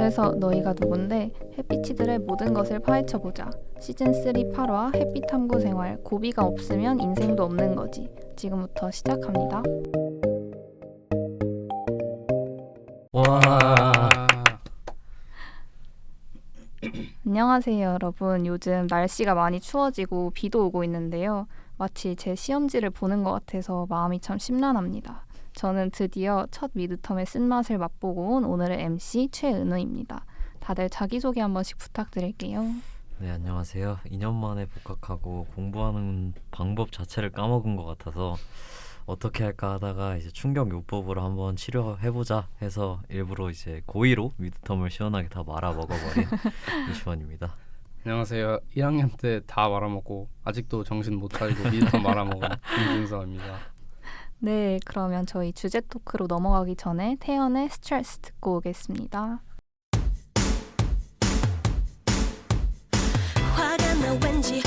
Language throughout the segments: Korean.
그래서 너희가 누군데 햇빛이들의 모든 것을 파헤쳐 보자. 시즌 3 8화 햇빛 탐구 생활 고비가 없으면 인생도 없는 거지. 지금부터 시작합니다. 와 안녕하세요, 여러분. 요즘 날씨가 많이 추워지고 비도 오고 있는데요. 마치 제 시험지를 보는 것 같아서 마음이 참 심란합니다. 저는 드디어 첫 미드텀의 쓴맛을 맛보고 온 오늘의 MC 최은우입니다. 다들 자기소개 한 번씩 부탁드릴게요. 네 안녕하세요 2년 만에 복학하고 공부하는 방법 자체를 까먹은 것 같아서 어떻게 할까 하다가 이제 충격 요법으로 한번 치료해보자 해서 일부러 이제 고의로 미드텀을 시원하게 다 말아 먹어버린 이시원입니다 안녕하세요. 1학년 때 다 말아먹고 아직도 정신 못 차리고 미드텀 말아먹은 김준서입니다. 네, 그러면 저희 주제 토크로 넘어가기 전에 태연의 스트레스 듣고 오겠습니다. 화가 나 왠지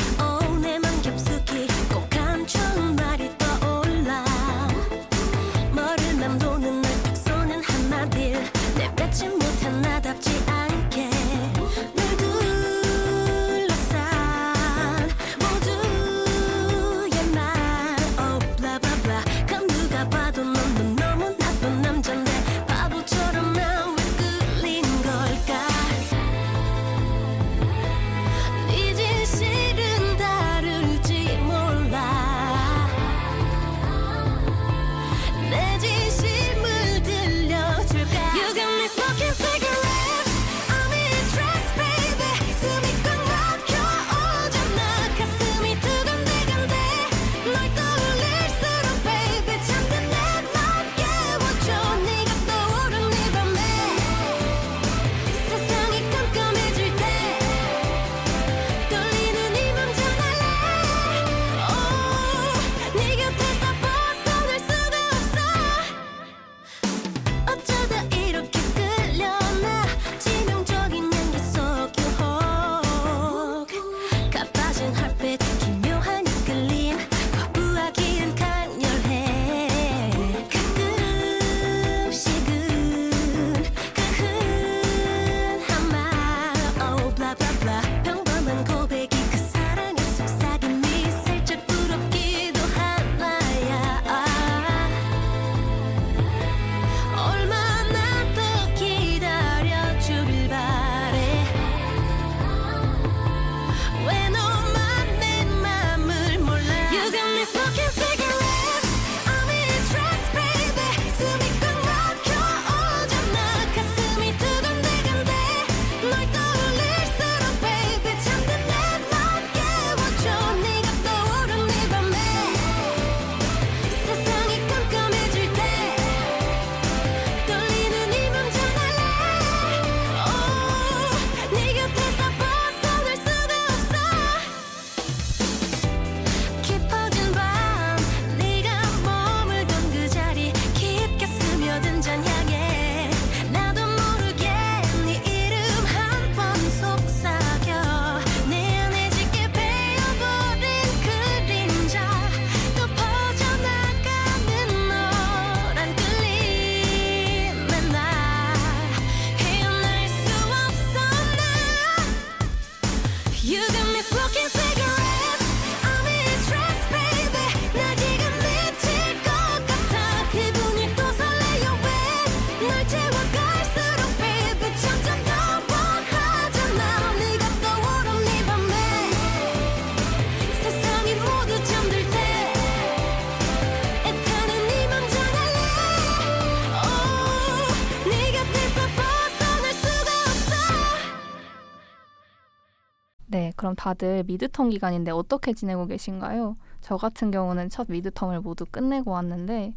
그럼 다들 미드텀 기간인데 어떻게 지내고 계신가요? 저 같은 경우는 첫 미드텀을 모두 끝내고 왔는데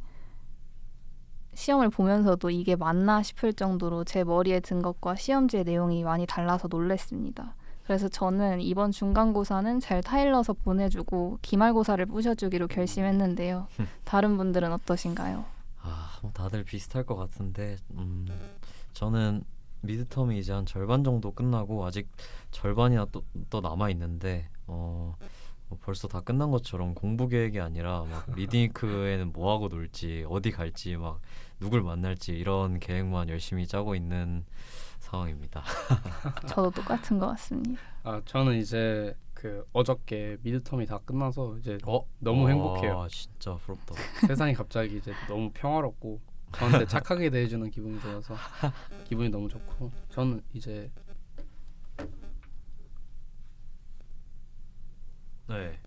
시험을 보면서도 이게 맞나 싶을 정도로 제 머리에 든 것과 시험지의 내용이 많이 달라서 놀랬습니다. 그래서 저는 이번 중간고사는 잘 타일러서 보내주고 기말고사를 부셔주기로 결심했는데요. 다른 분들은 어떠신가요? 아, 뭐 다들 비슷할 것 같은데 음, 저는 미드텀이 이제 한 절반 정도 끝나고 아직 절반이나 또, 또 남아 있는데 어, 뭐 벌써 다 끝난 것처럼 공부 계획이 아니라 막 리딩크에는 뭐 하고 놀지 어디 갈지 막 누굴 만날지 이런 계획만 열심히 짜고 있는 상황입니다. 저도 똑같은 것 같습니다. 아 저는 이제 그 어저께 미드텀이 다 끝나서 이제 어 너무 행복해요. 와, 진짜 부럽다. 세상이 갑자기 이제 너무 평화롭고 저한테 착하게 대해주는 기분이 들어서 기분이 너무 좋고 저는 이제 네.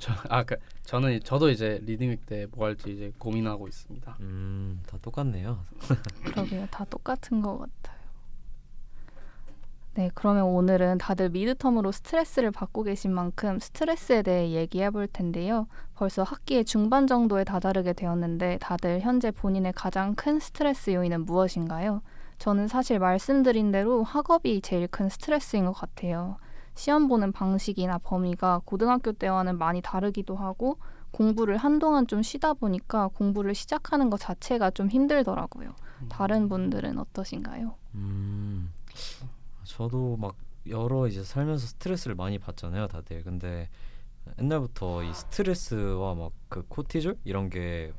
저 아 그 저는 저도 이제 리딩 때뭐 할지 이제 고민하고 있습니다. 음, 다 똑같네요. 그러게요. 다 똑같은 것 같아요. 네, 그러면 오늘은 다들 미드텀으로 스트레스를 받고 계신 만큼 스트레스에 대해 얘기해 볼 텐데요. 벌써 학기의 중반 정도에 다다르게 되었는데 다들 현재 본인의 가장 큰 스트레스 요인은 무엇인가요? 저는 사실 말씀드린 대로 학업이 제일 큰 스트레스인 것 같아요. 시험 보는 방식이나 범위가 고등학교 때와는 많이 다르기도 하고 공부를 한동안 좀 쉬다 보니까 공부를 시작하는 것 자체가 좀 힘들더라고요. 다른 분들은 어떠신가요? 음, 저도 막 여러 이제 살면서 스트레스를 많이 받잖아요, 다들. 근데 옛날부터 이 스트레스와 막 그 코티졸 이런 게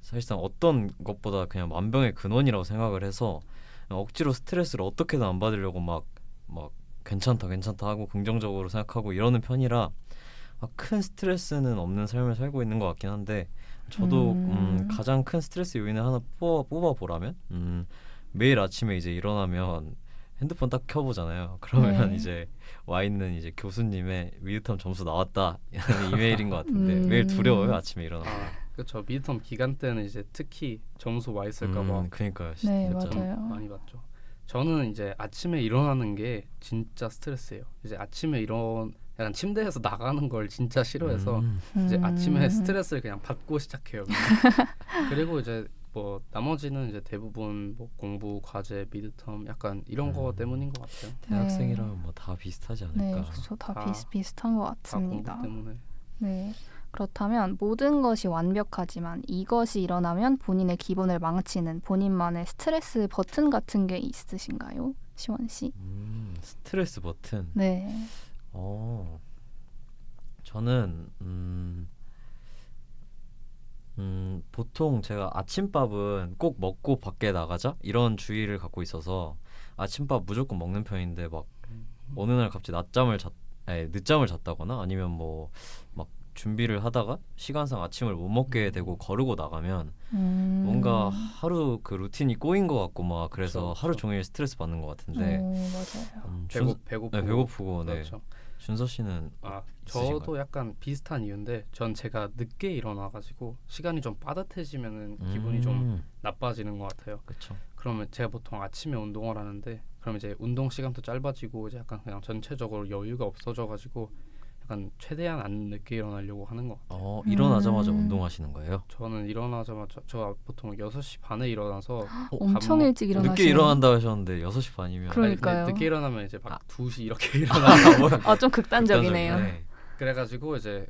사실상 어떤 것보다 그냥 만병의 근원이라고 생각을 해서 억지로 스트레스를 어떻게든 안 받으려고 막 막 괜찮다 괜찮다 하고 긍정적으로 생각하고 이러는 편이라 막큰 스트레스는 없는 삶을 살고 있는 것 같긴 한데 저도 음, 음. 가장 큰 스트레스 요인을 하나 뽑아, 뽑아 보라면 음, 매일 아침에 이제 일어나면 핸드폰 딱 켜보잖아요. 그러면 네. 이제 와 있는 이제 교수님의 미드텀 점수 나왔다 이런 이메일인 것 같은데 음. 매일 두려워요 아침에 일어나. 아 그렇죠 미드텀 기간 때는 이제 특히 점수 와 있을까봐 음, 그러니까요. 네, 진짜. 맞아요. 많이 받죠. 저는 이제 아침에 일어나는 게 진짜 스트레스예요. 이제 아침에 일어나 약간 침대에서 나가는 걸 진짜 싫어해서 음, 이제 음. 아침에 스트레스를 그냥 받고 시작해요. 그리고 이제 뭐 나머지는 이제 대부분 뭐 공부, 과제, 미드텀 약간 이런 거 음. 때문인 것 같아요. 대학생이라면 뭐 다 비슷하지 않을까. 네, 그렇죠. 다 다- 비슷비슷한 것다 공부 같습니다. 때문에. 네. 그렇다면 모든 것이 완벽하지만 이것이 일어나면 본인의 기분을 망치는 본인만의 스트레스 버튼 같은 게 있으신가요? 시원 씨? 음, 스트레스 버튼. 네. 어, 저는 음, 음, 보통 제가 아침밥은 꼭 먹고 밖에 나가자 이런 주의를 갖고 있어서 아침밥 무조건 먹는 편인데 막 어느 날 갑자기 낮잠을 잤, 아니, 늦잠을 잤다거나 아니면 뭐 막 준비를 하다가 시간상 아침을 못 먹게 되고 거르고 나가면 음. 뭔가 하루 그 루틴이 꼬인 것 같고 막 그래서 그쵸, 하루. 종일 스트레스 받는 것 같은데 오, 맞아요. 음, 배고 준, 배고프고 네, 배고프고 네. 그렇죠. 준서 씨는 아 있으신가요? 저도 약간 비슷한 이유인데 전 제가 늦게 일어나가지고 시간이 좀 빠듯해지면은 기분이 좀 음, 나빠지는 것 같아요. 그쵸. 그러면 제가 보통 아침에 운동을 하는데 그럼 이제 운동 시간도 짧아지고 이제 약간 그냥 전체적으로 여유가 없어져가지고 약간 최대한 안 늦게 일어나려고 하는 것 같아요. 어 일어나자마자 음. 운동하시는 거예요? 저는 일어나자마자 저 보통 6시 반에 일어나서 엄청 먹- 일찍 일어나시네요. 늦게 일어난다 하셨는데 6시 반이면 그럼- 그러니까요. 늦게 일어나면 이제 막 아. 2시 이렇게 일어나 아, 좀 극단적이네요. 극단적이네. 그래가지고 이제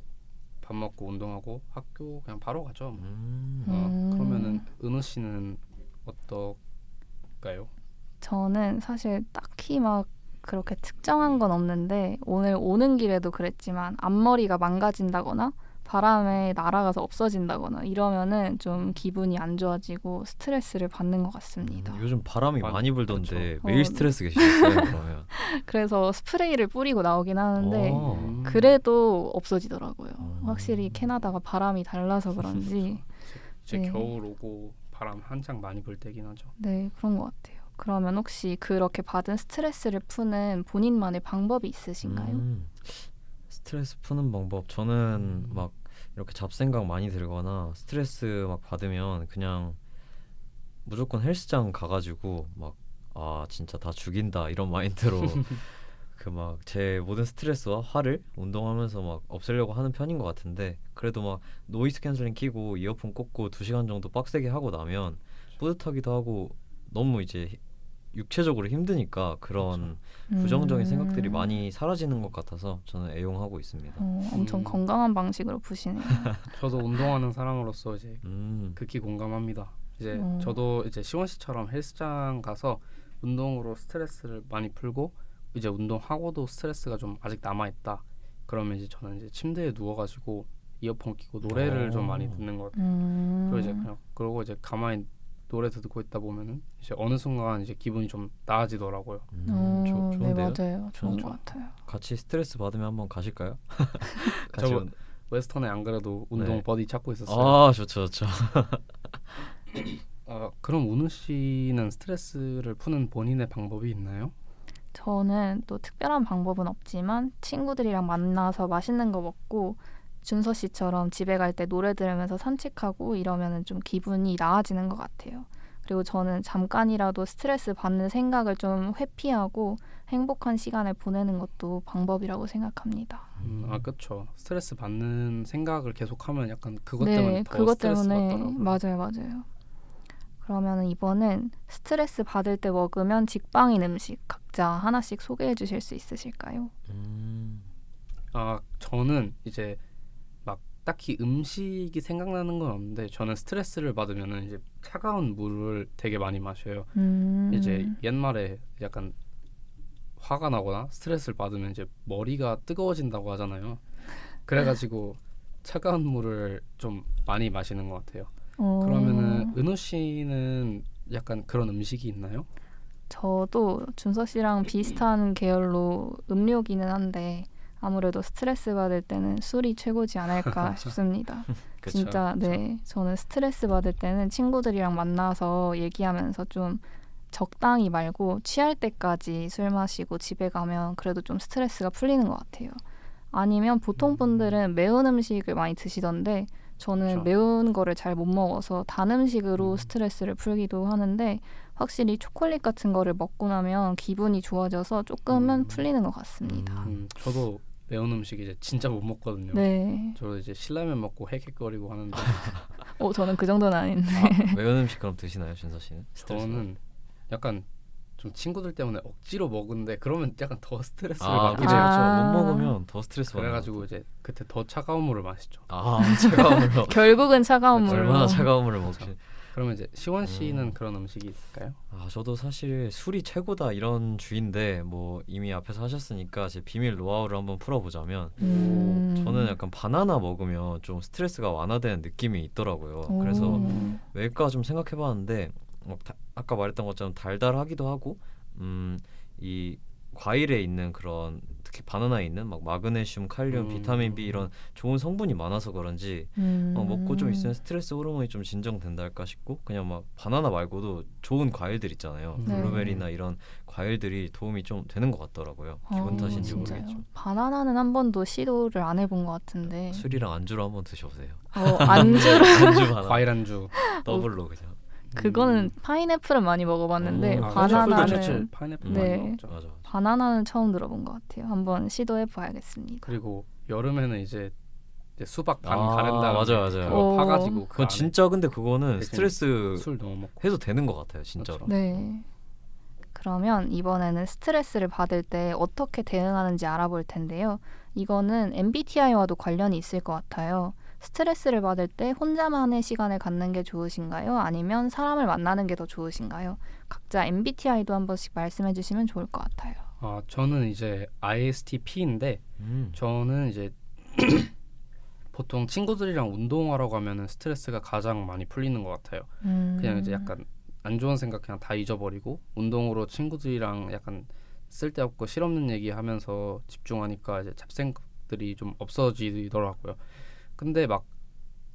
밥 먹고 운동하고 학교 그냥 바로 가죠. 뭐. 음. 어, 음. 그러면은 은우 씨는 어떨까요? 저는 사실 딱히 막 그렇게 특정한 건 없는데 오늘 오는 길에도 그랬지만 앞머리가 망가진다거나 바람에 날아가서 없어진다거나 이러면은 좀 기분이 안 좋아지고 스트레스를 받는 것 같습니다. 음, 요즘 바람이 많이- 많이 불던데 그렇죠. 매일 어, 스트레스 계시겠어요 그러면? 그래서 스프레이를 뿌리고 나오긴 하는데 어. 음. 그래도 없어지더라고요. 음. 확실히 캐나다가 바람이 달라서 그런지 이제 네. 겨울 오고 바람 한창 많이 불 때긴 하죠. 네 그런 것 같아요. 그러면 혹시 그렇게 받은 스트레스를 푸는 본인만의 방법이 있으신가요? 음, 스트레스 푸는 방법 저는 음. 막 이렇게 잡생각 많이 들거나 스트레스 막 받으면 그냥 무조건 헬스장 가가지고 막 아 진짜 다 죽인다 이런 마인드로 그 막 제 모든 스트레스와 화를 운동하면서 막 없애려고 하는 편인 것 같은데 그래도 막 노이즈 캔슬링 키고 이어폰 꽂고 두 시간 정도 빡세게 하고 나면 뿌듯하기도 하고 너무 이제 히- 육체적으로 힘드니까 그런 부정적인 음. 생각들이 많이 사라지는 것 같아서 저는 애용하고 있습니다. 어, 엄청 음. 건강한 방식으로 푸시네요. 저도 운동하는 사람으로서 이제 음, 극히 공감합니다. 이제 어. 저도 이제 시원 씨처럼 헬스장 가서 운동으로 스트레스를 많이 풀고 이제 운동하고도 스트레스가 좀 아직 남아 있다 그러면 이제 저는 이제 침대에 누워가지고 이어폰 끼고 노래를 좀 많이 오. 듣는 것 같아요. 음. 그리고 이제 그냥 그러고 이제 가만히 노래 듣고 있다 보면은 이제 어느 순간 이제 기분이 좀 나아지더라고요. 음, 어, 좋- 네 좋은데요? 맞아요. 좋은 것 같아요. 같이 스트레스 받으면 한번 가실까요? 같이 웨스턴에 안 그래도 운동 네. 버디 찾고 있었어요. 아 좋죠 좋죠. 아, 그럼 우는 씨는 스트레스를 푸는 본인의 방법이 있나요? 저는 또 특별한 방법은 없지만 친구들이랑 만나서 맛있는 거 먹고 준서 씨처럼 집에 갈 때 노래 들으면서 산책하고 이러면은 좀 기분이 나아지는 것 같아요. 그리고 저는 잠깐이라도 스트레스 받는 생각을 좀 회피하고 행복한 시간을 보내는 것도 방법이라고 생각합니다. 음, 아 그렇죠. 스트레스 받는 생각을 계속하면 약간 그것 네, 때문에 더 그것 스트레스 때문에 받더라고요. 맞아요, 맞아요. 그러면은 이번엔 스트레스 받을 때 먹으면 직방인 음식 각자 하나씩 소개해 주실 수 있으실까요? 음, 아 저는 이제 막 딱히 음식이 생각나는 건 없는데 저는 스트레스를 받으면은 이제 차가운 물을 되게 많이 마셔요. 음. 이제 옛말에 약간 화가 나거나 스트레스를 받으면 이제 머리가 뜨거워진다고 하잖아요. 그래가지고 차가운 물을 좀 많이 마시는 것 같아요. 어, 그러면은 은우 씨는 약간 그런 음식이 있나요? 저도 준서 씨랑 비슷한 계열로 음료기는 한데 아무래도 스트레스 받을 때는 술이 최고지 않을까 싶습니다. 그쵸. 진짜 네 저는 스트레스 받을 때는 친구들이랑 만나서 얘기하면서 좀 적당히 말고 취할 때까지 술 마시고 집에 가면 그래도 좀 스트레스가 풀리는 것 같아요. 아니면 보통 분들은 매운 음식을 많이 드시던데 저는 그쵸. 매운 거를 잘 못 먹어서 단 음식으로 음. 스트레스를 풀기도 하는데 확실히 초콜릿 같은 거를 먹고 나면 기분이 좋아져서 조금은 음. 풀리는 것 같습니다. 음. 음, 저도 매운 음식 이제 진짜 못 먹거든요. 네. 저도 이제 신라면 먹고 헥헥거리고 하는데 어 저는 그 정도는 아닌데. 아, 매운 음식 그럼 드시나요, 준서 씨는? 스트레스 저는 약간 좀 친구들 때문에 억지로 먹는데 그러면 약간 더 스트레스를 아, 받게. 그죠. 아. 못 먹으면 더 스트레스 받는 그래가지고 것 이제 그때 더 차가운 물을 마시죠. 아 차가운 물로 결국은 차가운. 물로. 얼마나 차가운 물을 먹지? 그러면 이제 시원 씨는 음. 그런 음식이 있을까요? 아 저도 사실 술이 최고다 이런 주인데 뭐 이미 앞에서 하셨으니까 제 비밀 노하우를 한번 풀어보자면 음. 저는 약간 바나나 먹으면 좀 스트레스가 완화되는 느낌이 있더라고요. 오. 그래서 왜일까 좀 생각해봤는데 뭐 다- 아까 말했던 것처럼 달달하기도 하고 음 이 과일에 있는 그런 특히 바나나에 있는 막 마그네슘, 칼륨, 음. 비타민 B 이런 좋은 성분이 많아서 그런지 음. 어, 먹고 좀 있으면 스트레스 호르몬이 좀 진정된다 할까 싶고 그냥 막 바나나 말고도 좋은 과일들 있잖아요. 네. 블루베리나 이런 과일들이 도움이 좀 되는 것 같더라고요. 기분 어, 탓인지 진짜요? 모르겠죠. 바나나는 한 번도 시도를 안 해본 것 같은데. 술이랑 안주로 한번 드셔보세요. 어, 안주를 안주 바나나 과일 안주. 더블로 그냥. 그거는 파인애플은 많이 먹어봤는데 음, 아, 바나나는 사실 파인애플 네. 많이 먹죠. 맞아. 맞아. 바나나는 처음 들어본 것 같아요. 한번 시도해 봐야겠습니다. 그리고 여름에는 이제, 이제 수박 반 아, 가른 다음에 맞아요, 맞아요. 그거 오. 파가지고 그 그건 안에 진짜 근데 그거는 대신 스트레스 술 넣어 먹고 해도 되는 것 같아요, 진짜로. 그렇죠. 네. 그러면 이번에는 스트레스를 받을 때 어떻게 대응하는지 알아볼 텐데요. 이거는 MBTI와도 관련이 있을 것 같아요. 스트레스를 받을 때 혼자만의 시간을 갖는 게 좋으신가요? 아니면 사람을 만나는 게 더 좋으신가요? 각자 MBTI도 한 번씩 말씀해 주시면 좋을 것 같아요. 아 저는 이제 ISTP인데 음. 저는 이제 보통 친구들이랑 운동하러 가면은 스트레스가 가장 많이 풀리는 것 같아요. 음. 그냥 이제 약간 안 좋은 생각 그냥 다 잊어버리고 운동으로 친구들이랑 약간 쓸데없고 실없는 얘기하면서 집중하니까 이제 잡생각들이 좀 없어지더라고요. 근데 막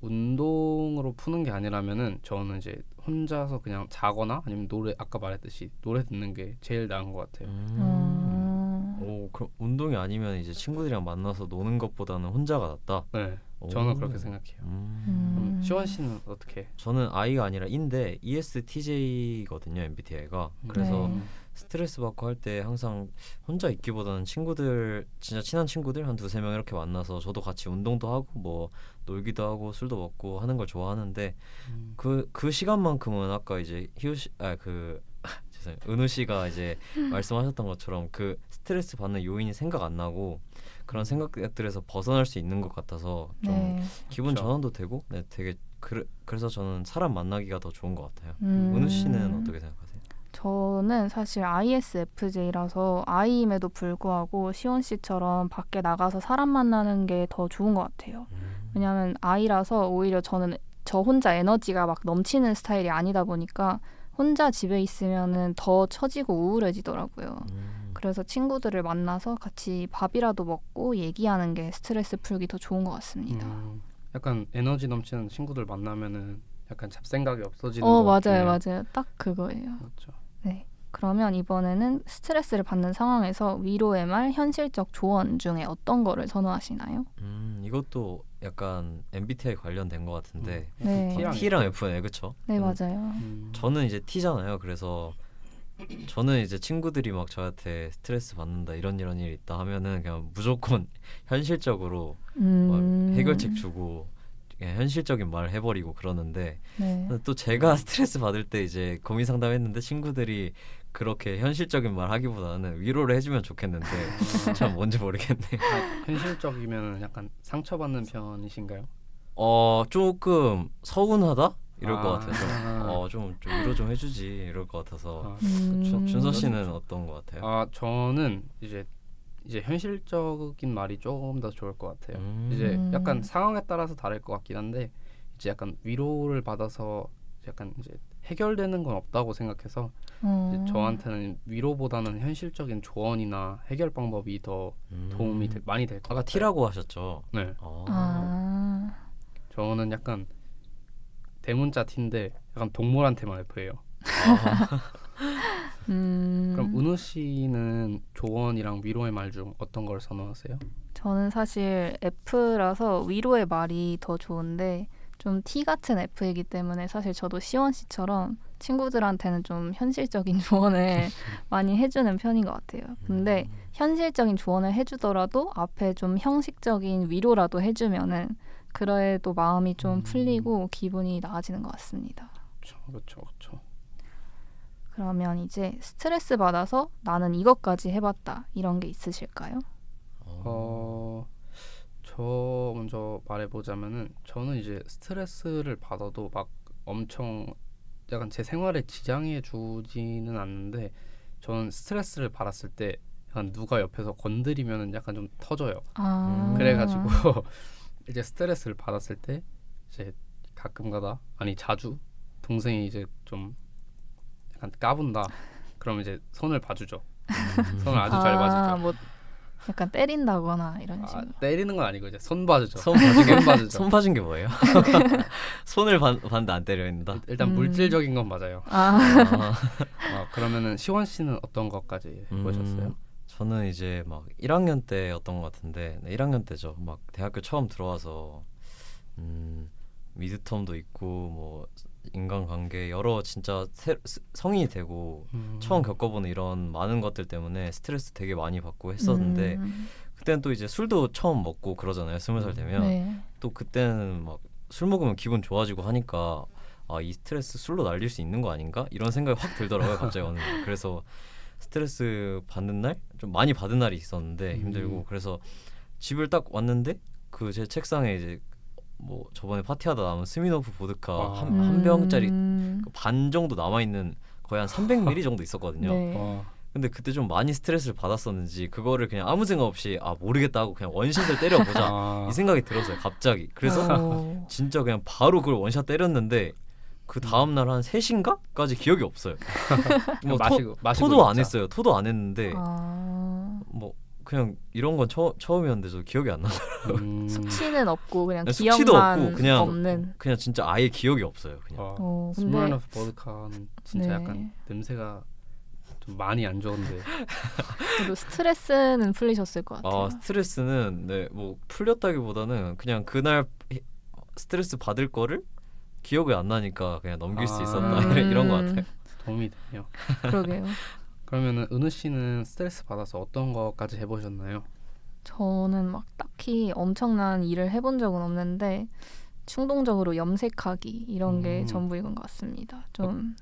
운동으로 푸는 게 아니라면은 저는 이제 혼자서 그냥 자거나 아니면 노래 아까 말했듯이 노래 듣는 게 제일 나은 것 같아요. 음. 음. 오, 그럼 운동이 아니면 이제 친구들이랑 만나서 노는 것보다는 혼자가 낫다. 네, 저는 오. 그렇게 생각해요. 음. 음. 시원 씨는 어떻게? 저는 I가 아니라 E인데 E ESTJ거든요, MBTI가. 그래서 네. 스트레스 받고 할 때 항상 혼자 있기보다는 친구들 진짜 친한 친구들 한 두세 명 이렇게 만나서 저도 같이 운동도 하고 뭐 놀기도 하고 술도 먹고 하는 걸 좋아하는데 음. 그그 시간만큼은 아까 이제 희우 씨아그 죄송해요 은우 씨가 이제 말씀하셨던 것처럼 그 스트레스 받는 요인이 생각 안 나고 그런 생각들에서 벗어날 수 있는 것 같아서 좀 네. 기분 그렇죠. 전환도 되고 네 되게 그, 그래서 저는 사람 만나기가 더 좋은 것 같아요. 음. 은우 씨는 어떻게 생각하세요? 저는 사실 ISFJ라서 I임에도 불구하고 시온 씨처럼 밖에 나가서 사람 만나는 게 더 좋은 것 같아요. 음. 왜냐하면 I라서 오히려 저는 저 혼자 에너지가 막 넘치는 스타일이 아니다 보니까 혼자 집에 있으면은 더 처지고 우울해지더라고요. 음. 그래서 친구들을 만나서 같이 밥이라도 먹고 얘기하는 게 스트레스 풀기 더 좋은 것 같습니다. 음, 약간 에너지 넘치는 친구들 만나면은 약간 잡생각이 없어지는 어 것 맞아요 같긴 해요. 맞아요 딱 그거예요. 그렇죠. 네. 그러면 이번에는 스트레스를 받는 상황에서 위로의 말, 현실적 조언 중에 어떤 거를 선호하시나요? 음, 이것도 약간 MBTI 관련된 것 같은데 네. T랑 T랑 F네, 그렇죠? 네 맞아요. 음, 저는 이제 T잖아요. 그래서 저는 이제 친구들이 막 저한테 스트레스 받는다 이런 이런 일 있다 하면은 그냥 무조건 현실적으로 막 음. 해결책 주고 현실적인 말을 해버리고 그러는데 네. 또 제가 스트레스 받을 때 이제 고민 상담했는데 친구들이 그렇게 현실적인 말 하기보다는 위로를 해주면 좋겠는데 참 뭔지 모르겠네. 아, 현실적이면 약간 상처받는 편이신가요? 어 조금 서운하다 이럴 것 아. 같아서 어좀 좀 위로 좀 해주지 이럴 것 같아서 아, 음. 준- 준서 씨는 어떤 것 같아요? 아 저는 이제 이제 현실적인 말이 조금 더 좋을 것 같아요. 음. 이제 음. 약간 상황에 따라서 다를 것 같긴 한데 이제 약간 위로를 받아서 약간 이제 해결되는 건 없다고 생각해서 어. 이제 저한테는 위로보다는 현실적인 조언이나 해결 방법이 더 음. 도움이 될- 많이 될것 아까 같아요. T라고 하셨죠? 네, 어. 아. 저는 약간 대문자 T인데 약간 동물한테만 F예요. 음. 그럼 은우 씨는 조언이랑 위로의 말 중 어떤 걸 선호하세요? 저는 사실 F라서 위로의 말이 더 좋은데 좀 T 같은 F이기 때문에 사실 저도 시원 씨처럼 친구들한테는 좀 현실적인 조언을 많이 해주는 편인 것 같아요. 근데 현실적인 조언을 해주더라도 앞에 좀 형식적인 위로라도 해주면은 그래도 마음이 좀 음. 풀리고 기분이 나아지는 것 같습니다. 그렇죠, 그렇죠, 그렇죠. 그러면 이제 스트레스 받아서 나는 이것까지 해봤다 이런 게 있으실까요? 어. 어, 저 먼저 말해보자면은 저는 이제 스트레스를 받아도 막 엄청 약간 제 생활에 지장해 주지는 않는데 저는 스트레스를 받았을 때 약간 누가 옆에서 건드리면은 약간 좀 터져요. 아 음. 그래가지고 이제 스트레스를 받았을 때 이제 가끔가다 아니 자주 동생이 이제 좀 까분다. 그럼 이제 손을 봐주죠. 손을 아주 잘 봐주죠. 뭐 약간 때린다거나 이런 아, 식으로. 때리는 건 아니고 이제 손 봐주죠. 손 봐준 게손 봐주죠. 손 봐준 게 뭐예요? 손을 반, 봤는데 안 때려낸다. 일단 음. 물질적인 건 맞아요. 아, 아, 아, 그러면은 시원 씨는 어떤 것까지 해보셨어요? 음, 저는 이제 막 1학년 때였던 것 같은데 네, 1학년 때죠. 막 대학교 처음 들어와서 음, 미드텀도 있고 뭐 인간관계 여러 진짜 새, 스- 성인이 되고 음. 처음 겪어보는 이런 많은 것들 때문에 스트레스 되게 많이 받고 했었는데 음, 그때는 또 이제 술도 처음 먹고 그러잖아요. 스무 살 되면 네. 또 그때는 막 술 먹으면 기분 좋아지고 하니까 아 이 스트레스 술로 날릴 수 있는 거 아닌가 이런 생각이 확 들더라고요 갑자기 어느 날 그래서 스트레스 받는 날 좀 많이 받은 날이 있었는데 음. 힘들고 그래서 집을 딱 왔는데 그 제 책상에 이제 뭐 저번에 파티하다 남은 스미노프 보드카 아. 한, 한 병짜리 음, 그반 정도 남아 있는 거의 한 300ml 정도 있었거든요. 네. 어, 근데 그때 좀 많이 스트레스를 받았었는지 그거를 그냥 아무 생각 없이 아 모르겠다 하고 그냥 원샷을 때려보자 아, 이 생각이 들었어요 갑자기 그래서 어, 진짜 그냥 바로 그걸 원샷 때렸는데 그 다음 날 한 3시인가까지 기억이 없어요. 뭐 토, 마시고 마시고 토도 안 진짜. 했어요. 토도 안 했는데 아, 뭐 그냥 이런 건 처, 처음이었는데 저 기억이 안 나요. 음, 숙취는 없고 그냥 네, 숙취도 기억만 없고 그냥- 없는. 그냥 진짜 아예 기억이 없어요. 그냥. 어, 어, 근데 스몰너프 보드카는 진짜 네. 약간 냄새가 좀 많이 안 좋은데 그래도 스트레스는 풀리셨을 것 같아요. 아 스트레스는 네 뭐 풀렸다기보다는 그냥 그날 히- 스트레스 받을 거를 기억이 안 나니까 그냥 넘길 수 아. 있었다 이런, 이런 것 같아요. 도움이 되네요. 그러게요. 그러면은 은우 씨는 스트레스 받아서 어떤 것까지 해보셨나요? 저는 막 딱히 엄청난 일을 해본 적은 없는데 충동적으로 염색하기 이런 게 음. 전부인 것 같습니다. 좀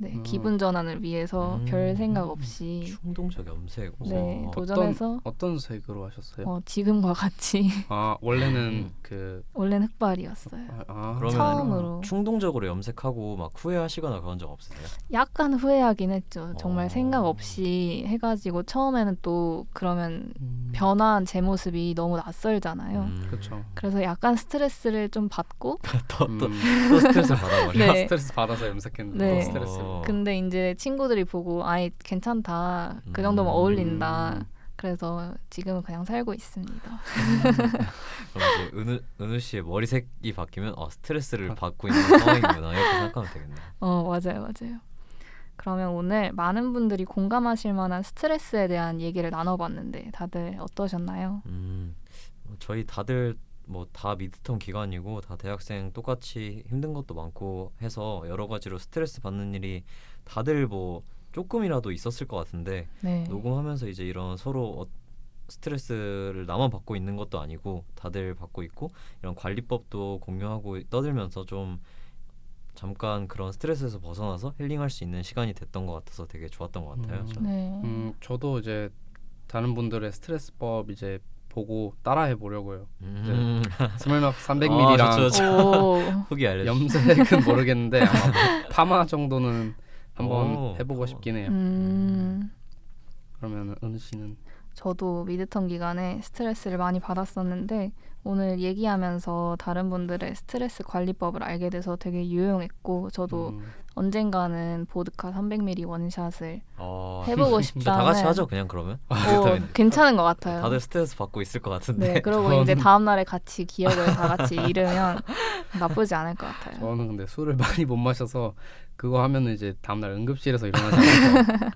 네, 음. 기분 전환을 위해서 음. 별 생각 없이 충동적 염색. 네, 어, 도전해서 어떤 색으로 하셨어요? 어, 지금과 같이 아 원래는 음. 그 원래는 흑발이었어요. 아, 아, 그러면 처음으로 충동적으로 염색하고 막 후회하시거나 그런 적 없으세요? 약간 후회하긴 했죠. 정말 어. 생각 없이 해가지고 처음에는 또 그러면 음, 변한 제 모습이 너무 낯설잖아요. 음. 그렇죠. 그래서 약간 스트레스를 좀 받고 더, 또, 음, 또 스트레스 받아버려. 네. 스트레스 받아서 염색했는데 네. 더 스트레스. 어. 근데 이제 친구들이 보고 아이 괜찮다 그 정도면 음. 어울린다 그래서 지금은 그냥 살고 있습니다. 그럼 이제 은우, 은우 씨의 머리색이 바뀌면 어, 스트레스를 받고 있는 상황이구나 이렇게 생각하면 되겠네요. 어 맞아요 맞아요. 그러면 오늘 많은 분들이 공감하실 만한 스트레스에 대한 얘기를 나눠봤는데 다들 어떠셨나요? 음, 저희 다들 뭐 다 미드텀 기간이고 다 대학생 똑같이 힘든 것도 많고 해서 여러 가지로 스트레스 받는 일이 다들 뭐 조금이라도 있었을 것 같은데 네. 녹음하면서 이제 이런 서로 어, 스트레스를 나만 받고 있는 것도 아니고 다들 받고 있고 이런 관리법도 공유하고 떠들면서 좀 잠깐 그런 스트레스에서 벗어나서 힐링할 수 있는 시간이 됐던 것 같아서 되게 좋았던 것 같아요. 음. 저는. 네. 음, 저도 이제 다른 분들의 스트레스법 이제 보고 따라해 보려고요. 음. 스물막 아, 300ml랑 좋죠, 좋죠. 오. 후기 알려주세요. 염색은 모르겠는데 아마 뭐 파마 정도는 한번 오, 해보고. 싶긴 해요. 음. 그러면 은우 씨는 저도 미드텀 기간에 스트레스를 많이 받았었는데 오늘 얘기하면서 다른 분들의 스트레스 관리법을 알게 돼서 되게 유용했고 저도 음, 언젠가는 보드카 300ml 원샷을 어, 해보고 진짜 다 같이 하죠 그냥 그러면. 어. 괜찮은 것 같아요. 다들 스트레스 받고 있을 것 같은데. 네, 그리고 저는- 이제 다음 날에 같이 기억을 다 같이 잃으면 나쁘지 않을 것 같아요. 저는 근데 술을 많이 못 마셔서 그거 하면은 이제 다음 날 응급실에서 일어나지 않아서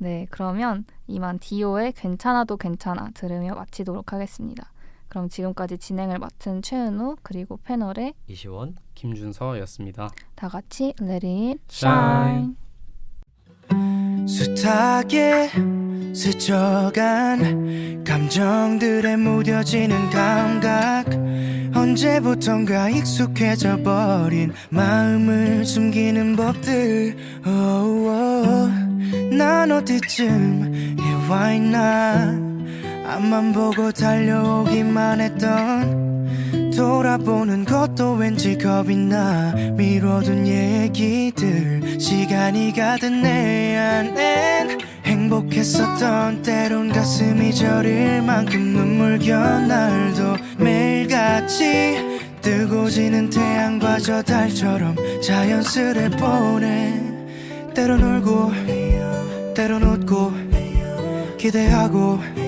네, 그러면 이만 디오의 괜찮아도 괜찮아 들으며 마치도록 하겠습니다. 그럼 지금까지 진행을 맡은 최은우 그리고 패널의 이시원. 김준서였습니다. 다 같이 Let It Shine. 숱하게 스쳐간 감정들에 무뎌지는 감각 언제부턴가 익숙해져 버린 마음을 숨기는 법들 oh, oh. 난 어디쯤 해와 있나 앞만 보고 달려오기만 했던 돌아보는 것도 왠지 겁이 나. 미뤄둔 얘기들 시간이 가든 내 안엔 행복했었던 때론 가슴이 저릴 만큼 눈물겨 날도 매일같이 뜨고 지는 태양과 저 달처럼 자연스레 보내. 때론 울고 때론 웃고 기대하고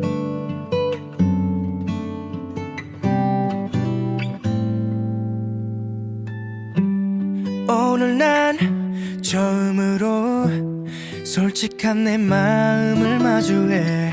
처음으로 솔직한 내 마음을 마주해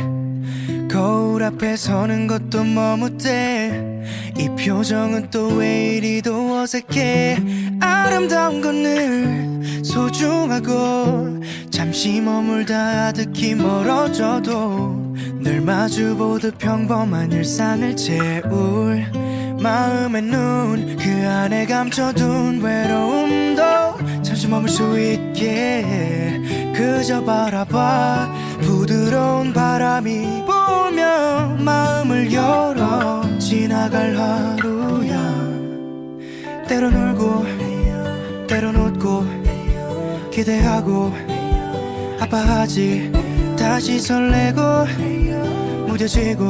거울 앞에 서는 것도 머뭇대 이 표정은 또 왜 이리도 어색해. 아름다운 건늘 소중하고 잠시 머물다 아득히 멀어져도 늘 마주보듯 평범한 일상을 채울 마음의 눈 그 안에 감춰둔 외로움도 잠시 머물 수 있게 그저 바라봐. 부드러운 바람이 불면 마음을 열어 지나갈 하루야. 때론 울고 때론 웃고 기대하고 아파하지 다시 설레고 무뎌지고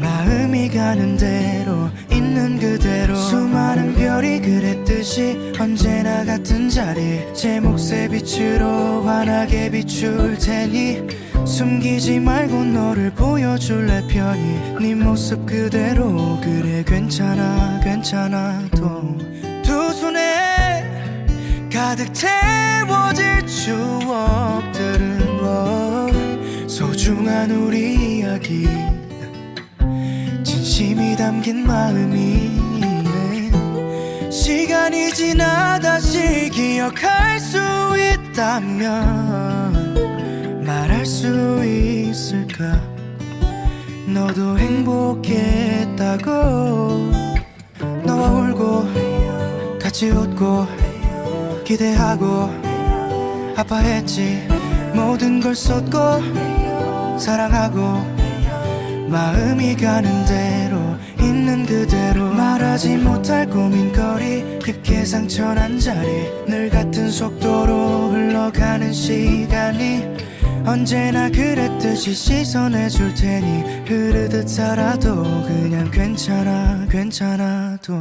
마음이 가는 대로 있는 그대로 수많은 별이 그랬듯이 언제나 같은 자리. 제 몫의 빛으로 환하게 비출 테니 숨기지 말고 너를 보여줄래 편히? 네 모습 그대로 그래 괜찮아 괜찮아도 두 손에 가득 채워질 추억들은 뭐 소중한 우리 이야기 진심이 담긴 마음이 시간이 지나 다시 기억할 수 있다면 말할 수 있을까? 너도 행복했다고 너와 울고 같이 웃고 기대하고 아파했지. 모든 걸 쏟고 사랑하고 마음이 가는 대로 있는 그대로 말하지 못할 고민거리 깊게 상처난 자리 늘 같은 속도로 흘러가는 시간이 언제나 그랬듯이 씻어내 줄 테니 흐르듯 살아도 그냥 괜찮아 괜찮아도